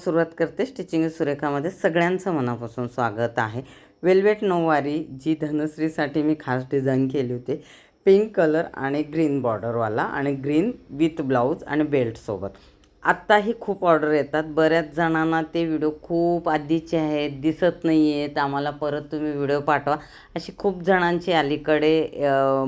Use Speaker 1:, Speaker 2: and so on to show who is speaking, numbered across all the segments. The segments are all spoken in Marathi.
Speaker 1: सुरुवात करते स्टिचिंग सुरेखामध्ये. सगळ्यांचं मनापासून स्वागत आहे. वेल्वेट नऊवारी जी धनश्रीसाठी मी खास डिझाईन केली होती पिंक कलर आणि ग्रीन बॉर्डरवाला आणि ग्रीन विथ ब्लाऊज आणि बेल्टसोबत आत्ताही खूप ऑर्डर येतात. बऱ्याच जणांना ते व्हिडिओ खूप आधीचे आहेत दिसत नाही आहेत आम्हाला परत तुम्ही व्हिडिओ पाठवा. अशी खूप जणांची अलीकडे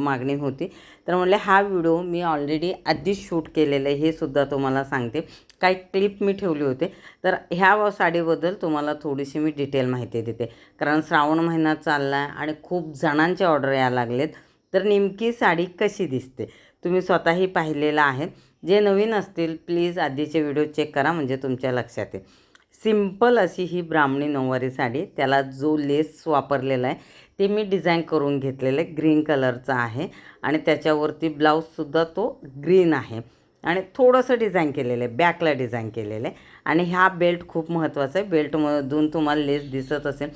Speaker 1: मागणी होती. तर म्हणले हा व्हिडिओ मी ऑलरेडी आधीच शूट केलेलं आहे हे सुद्धा तुम्हाला सांगते. काही क्लिप मी ठेवली होते. तर ह्या साडीबद्दल तुम्हाला थोडीशी मी डिटेल माहिती देते. कारण श्रावण महिना चालला आहे आणि खूप जणांचे ऑर्डर यायला लागलेत. तर नेमकी साडी कशी दिसते? तुम्ही स्वतःही पाहिलेलं आहे. जे नवीन असतील प्लीज आधीचे व्हिडिओ चेक करा म्हणजे तुमच्या लक्षात येईल. सिंपल अशी ही ब्राह्मणी नऊवारी साडी त्याला जो लेस वापरलेला आहे ते मी डिझाईन करून घेतलेलं आहे. ग्रीन कलरचा आहे आणि त्याच्यावरती ब्लाऊजसुद्धा तो ग्रीन आहे. आणि थोडंसं डिझाईन केलेलं आहे बॅकला डिझाईन केलेलं आहे. आणि हा बेल्ट खूप महत्त्वाचा आहे. बेल्टमधून तुम्हाला लेस दिसत असेल.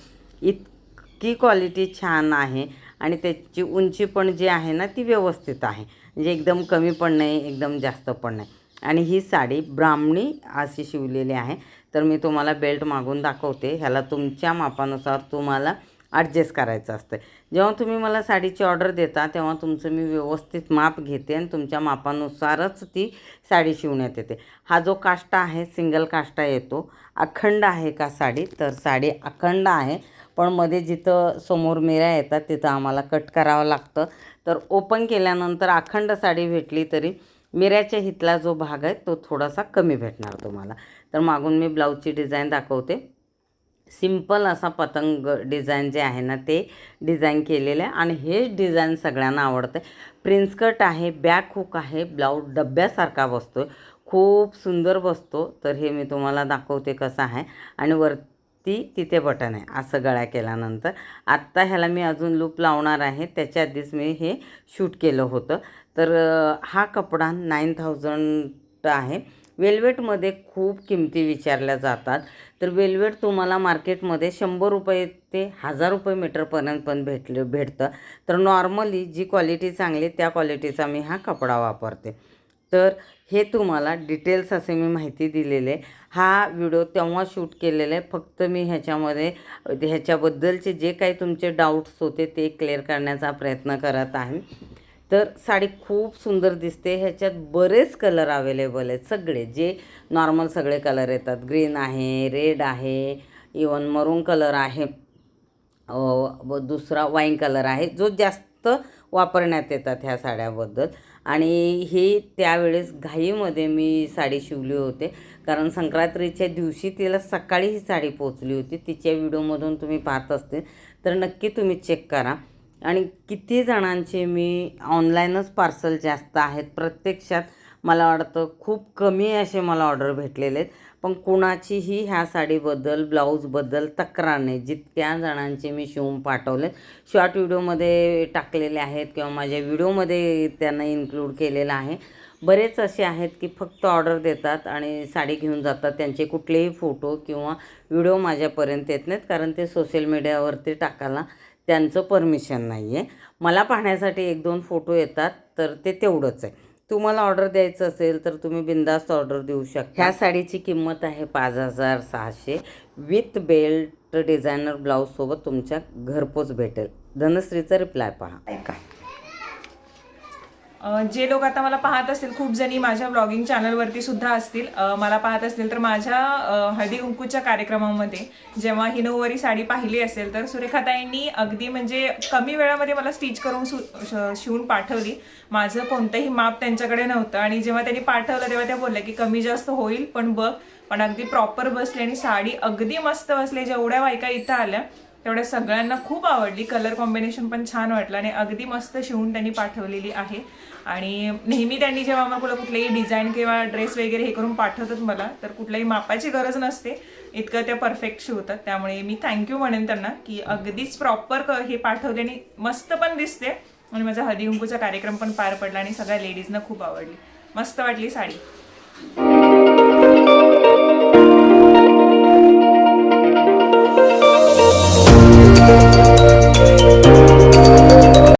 Speaker 1: इतकी क्वालिटी छान आहे. आणि त्याची उंची पण जी आहे ना ती व्यवस्थित आहे. म्हणजे एकदम कमी पण नाही एकदम जास्त पण नाही. आणि ही साडी ब्राह्मणी अशी शिवलेली आहे. तर मी तुम्हाला बेल्ट मागून दाखवते. ह्याला तुमच्या मापानुसार तुम्हाला ॲडजस्ट करायचं असतं जेव्हा तुम्ही मला साडीची ऑर्डर देता तेव्हा तुमचं मी व्यवस्थित माप घेते आणि तुमच्या मापानुसारच ती साडी शिवण्यात येते. हा जो काष्टा आहे सिंगल काष्टा येतो. अखंड आहे का साडी? तर साडी अखंड आहे. पण मध्ये जिथं समोर मिऱ्या येतात तिथं आम्हाला कट करावं लागतं. तर ओपन केल्यानंतर अखंड साडी भेटली तरी मिऱ्याच्या हितला जो भाग आहे तो थोडासा कमी भेटणार तुम्हाला. तर मागून मी ब्लाऊजची डिझाईन दाखवते. सिंपल असा पतंग डिझाईन जे आहे ना ते डिझाईन केलेलं आहे. आणि हेच डिझाईन सगळ्यांना आवडतं प्रिन्स कट आहे बॅक हुक आहे ब्लाऊज डब्यासारखा बसतो खूप सुंदर बसतो. तर हे मी तुम्हाला दाखवते कसं आहे. आणि वर ती तिथे बटन आहे. असं गळा केल्यानंतर आत्ता ह्याला मी अजून लूप लावणार आहे. त्याच्या आधीच मी हे शूट केलं होतं. तर हा कपडा नाईन थाउजंड आहे. वेल्वेटमध्ये खूप किमती विचारल्या जातात. तर वेल्वेट तुम्हाला मार्केटमध्ये शंभर रुपये ते हजार रुपये मीटरपर्यंत पण भेटले भेटतं. तर नॉर्मली जी क्वालिटी चांगली आहे, त्या क्वालिटीचा मी हा कपडा वापरते. तर हे तुम्हाला डिटेल्स असे मी माहिती दिलेले. हा व्हिडिओ तेव्हा शूट केलेला आहे. फक्त मी ह्याच्यामध्ये ह्याच्याबद्दलचे जे काही तुमचे डाऊट्स होते ते क्लिअर करण्याचा प्रयत्न करत आहे. तर साडी खूप सुंदर दिसते. ह्याच्यात बरेच कलर अवेलेबल आहेत सगळे. जे नॉर्मल सगळे कलर येतात. ग्रीन आहे रेड आहे इवन मरून कलर आहे. व दुसरा वाईन कलर आहे. जो जास्त वापरण्यात येतात ह्या साड्याबद्दल. आणि हे त्यावेळेस घाईमध्ये मी साडी शिवली होते. कारण संक्रांतीच्या दिवशी तिला सकाळी ही साडी पोचली होती. तिच्या व्हिडिओमधून तुम्ही पाहत असतील. तर नक्की तुम्ही चेक करा. आणि किती जणांचे मी ऑनलाईनच पार्सल जास्त आहेत प्रत्यक्षात. मला वाटतं खूप कमी असे मला ऑर्डर भेटलेले आहेत. पण कुणाचीही ह्या साडीबद्दल ब्लाऊजबद्दल तक्रार नाही. जितक्या जणांचे मी शिवून पाठवले शॉर्ट व्हिडिओमध्ये टाकलेले आहेत किंवा माझ्या व्हिडिओमध्ये त्यांना इन्क्लूड केलेलं आहे. बरेच असे आहेत की फक्त ऑर्डर देतात आणि साडी घेऊन जातात. त्यांचे कुठलेही फोटो किंवा व्हिडिओ माझ्यापर्यंत येत नाहीत कारण ते सोशल मीडियावरती टाकायला त्यांचं परमिशन नाही आहे मला पाहण्यासाठी एक दोन फोटो येतात तर ते तेवढंच आहे. तुम्हाला ऑर्डर द्यायचं असेल तर तुम्ही बिंदास्त ऑर्डर देऊ शकता. ह्या साडीची किंमत आहे पाच हजार सहाशे. विथ बेल्ट डिझायनर ब्लाऊजसोबत तुमच्या घरपोच भेटेल. धनश्रीचा रिप्लाय पहा.
Speaker 2: ऐका. जे लोक आता मला पाहत असतील खूप जणी माझ्या ब्लॉगिंग चॅनलवरती सुद्धा असतील. मला पाहत असतील तर माझ्या हळदी कुंकूच्या कार्यक्रमामध्ये जेव्हा ही नऊवारी साडी पाहिली असेल तर सुरेखाताईंनी अगदी म्हणजे कमी वेळामध्ये मला स्टिच करून सु- श- शिवून पाठवली. माझं कोणतंही माप त्यांच्याकडे नव्हतं आणि जेव्हा त्यांनी पाठवलं तेव्हा त्या बोलल्या की कमी जास्त होईल पण बघ. पण अगदी प्रॉपर बसली आणि साडी अगदी मस्त बसली. जेवढ्या बायका इथं आल्या तेवढ्या सगळ्यांना खूप आवडली. कलर कॉम्बिनेशन पण छान वाटलं आणि अगदी मस्त शिवून त्यांनी पाठवलेली आहे. आणि नेहमी त्यांनी जेव्हा मला कुठलेही डिझाईन किंवा ड्रेस वगैरे हे करून पाठवतात मला तर कुठल्याही मापाची गरज नसते. इतकं त्या परफेक्ट शिवतात. त्यामुळे मी थँक्यू म्हणेन त्यांना की अगदीच प्रॉपर हे पाठवले आणि मस्त पण दिसते. आणि माझा हळदी कुंकूचा कार्यक्रम पण पार पडला आणि सगळ्या लेडीजना खूप आवडली. मस्त वाटली साडी.